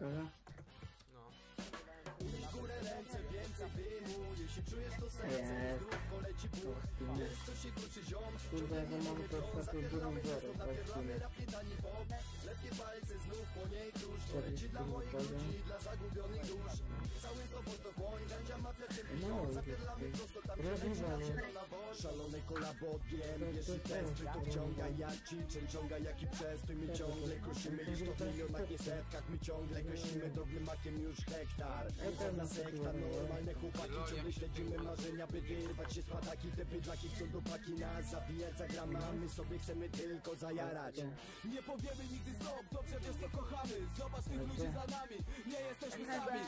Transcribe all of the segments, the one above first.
Dobra. No. Górę ręce, więcej dymu Jeśli czujesz to serce, zdrówko leci puch nie. Wiesz co się ziom Kurde, ja mam to zapierdalamy dużą zero, Napieramy właśnie. rap, nie tani Lepkie palce znów po niej tuż To Cztery, leci dla moich ludzi, dla zagubionych dusz Cały sobot to mafia No, prosto tam, gdzie woń Szalone kolabogiem, To- jeśli testy to wciąga jak ciczem Ciąga jak i przestój, my ciągle kruszymy Lisz to w milionach, nie setkach My ciągle kosimy dobrym makiem już hektar. Jedna sekta, normalne chłopaki Ciągle śledzimy marzenia, by wyrwać się z pataki. Te bydlaki chcą do paki nas zabijać za sobie chcemy tylko zajarać. Nie powiemy nigdy stop, dobrze wiesz co kochamy. Zobacz tych ludzi za nami, nie jesteśmy sami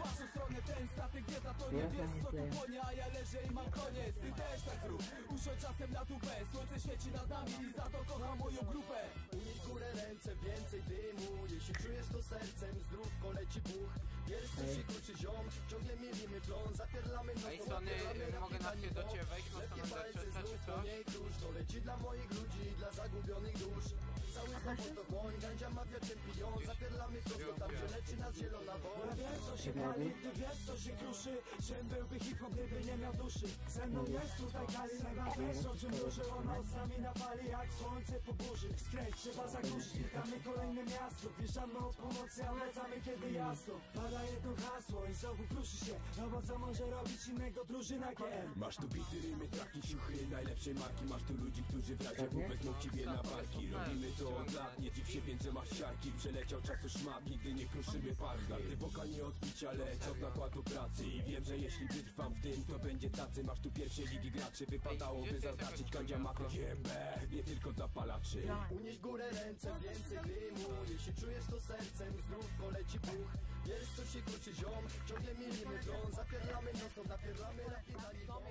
W waszą stronę ten statek nie zatonie Wiesz co tu płonie, a ja leżę i mam koniec Ty też tak zrób, usiądź czasem na dupę Słońce świeci nad nami i za to kocham moją grupę Unieś w górę ręce, więcej dymu Jeśli czujesz to sercem, zdrówko leci buch Wiesz co się kruczy ziom, ciągle mielimy plon Zapierdlamy nos, Ej, Sony, mogę na chwilę do ciebie wejść? Palce przestać, znów czy po co? niej tuż To leci dla moich ludzi, dla zagubionych dusz Cały sobot to chłoń, gandzia mafia czempion Zapierdlamy prosto tam, gdzie leci nas zielona woń Ja wiem co się pali, ty wiesz co się kruszy Czym byłby hip-hop, gdyby nie miał duszy Ze mną jest tutaj Kalina Wiesz o czym duży, ona nocami na fali Jak słońce po burzy Skręć, trzeba zagłuszyć, witamy kolejne miasto. Wjeżdżamy o północy, a wracamy kiedy jasno. Pada jedno hasło No co może robić innego drużyna GM Masz tu bity, rymy, traki, ciuchy, najlepszej marki. Masz tu ludzi, którzy w razie Pewnie. W wezmą ciebie na barki Robimy to od lat, nie dziw się więc, że masz siarki. Przeleciał czasu szmat, nigdy nie kruszymy parka Ty wokal nie odbicia, lecz od nakładu pracy. I wiem, że jeśli wytrwam w tym, to będzie tacy. Masz tu pierwsze ligi graczy, wypadałoby zaznaczyć Kandzia makro, GMB, nie tylko dla palaczy. Unieś górę ręce, więcej dymu Jeśli czujesz to sercem, zdrówko leci buch Wiesz co się kruczy ziom, ciągle mielimy to napierdlamy rap, nie tani pop